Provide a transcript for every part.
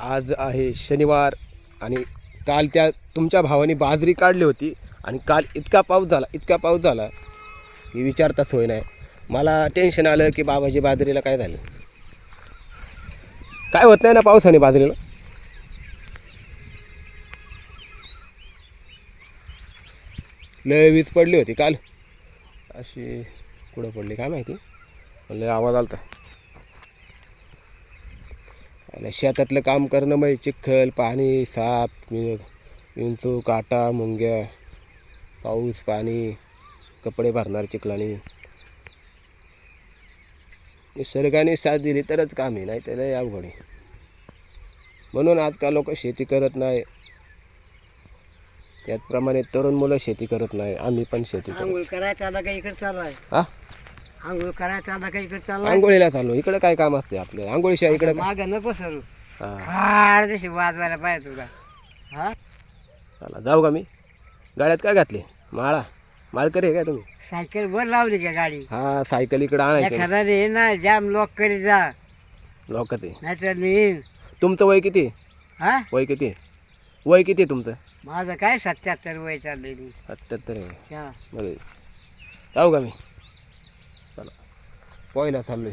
आज आहे शनिवार आणि काल त्या तुमच्या भावाने बाजरी काढली होती आणि काल इतका पाऊस झाला इतका पाऊस झाला की विचारताच होय नाही. मला टेन्शन आलं की बाबाजी बाजरीला काय झालं? काय होत नाही ना पावसाने बाजरीला? लय वीज पडली होती काल. अशी कुठं पडली काय माहिती? लय आवाज आलता. आणि शेतातलं काम करणं म्हणजे चिखल पाणी साप विंचू काटा मुंग्या पाऊस पाणी कपडे भरणार चिखलाने. निसर्गाने साथ दिली तरच काम आहे नाही त्याला अवघड आहे. म्हणून आजकाल लोक शेती करत नाही. त्याचप्रमाणे तरुण मुलं शेती करत नाही आम्ही पण शेती करत करायचा आंघोळ करायचा आला का इकडे चाललाय आंघोळीला चाललो. इकडे काय काम असते आपलं? आंघोळीशिवाय इकडे माग नको सरू. फार जशी वाजवायला पाहिजे तुला. हा? चला जाऊ का मी? गाड्यात काय घातली? माळा. माळकरी आहे काय तुम्ही? सायकल वर लावली का गाडी? हा सायकल इकडे आणायची. ना. एखादा रे ना जाम लॉक करी जा. लोक ते नाहीतर मी येईन. तुमचं वय किती? हा? वय किती? वय किती तुमचं? माझं काय सत्याहत्तर वय चाललंय मी. सत्याहत्तर आहे. हा. बरं. जाऊ का मी? चला. पोहायला चाललोय.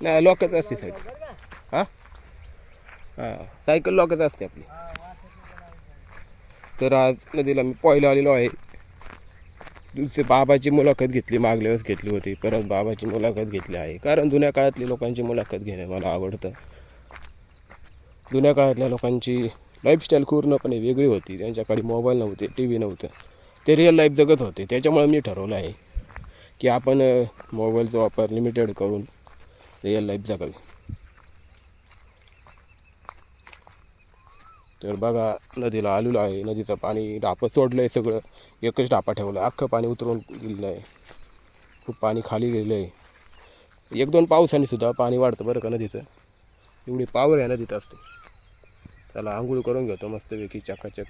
नाही लॉकच असते सायकल. हा? हा सायकल लॉकच असते आपली. तर आज नदीला मी पोहायला आलेलो आहे. दुसरे बाबाची मुलाखत घेतली मागल्या वेळेस घेतली होती. परत बाबाची मुलाखत घेतली आहे. कारण जुन्या काळातली लोकांची मुलाखत घेणं मला आवडतं. जुन्या काळातल्या लोकांची लाईफस्टाईल पूर्णपणे वेगळी होती. त्यांच्याकडे मोबाईल नव्हते टी व्ही नव्हतं. ते रिअल लाईफ जगत होते. त्याच्यामुळे मी ठरवलं आहे की आपण मोबाईलचा वापर लिमिटेड करून रिअल लाईफ जगावी. तर बघा नदीला आलेलो आहे. नदीचं पाणी डापं सोडलं आहे सगळं. एकच डापा ठेवला. अख्खं पाणी उतरून गेलेलं आहे. खूप पाणी खाली गेलेलं आहे. एक दोन पावसाने सुद्धा पाणी वाढतं बरं का नदीचं. एवढी पावर आहे नदीत असते. त्याला आंघोळ करून घेतो मस्तपैकी. चकाचक.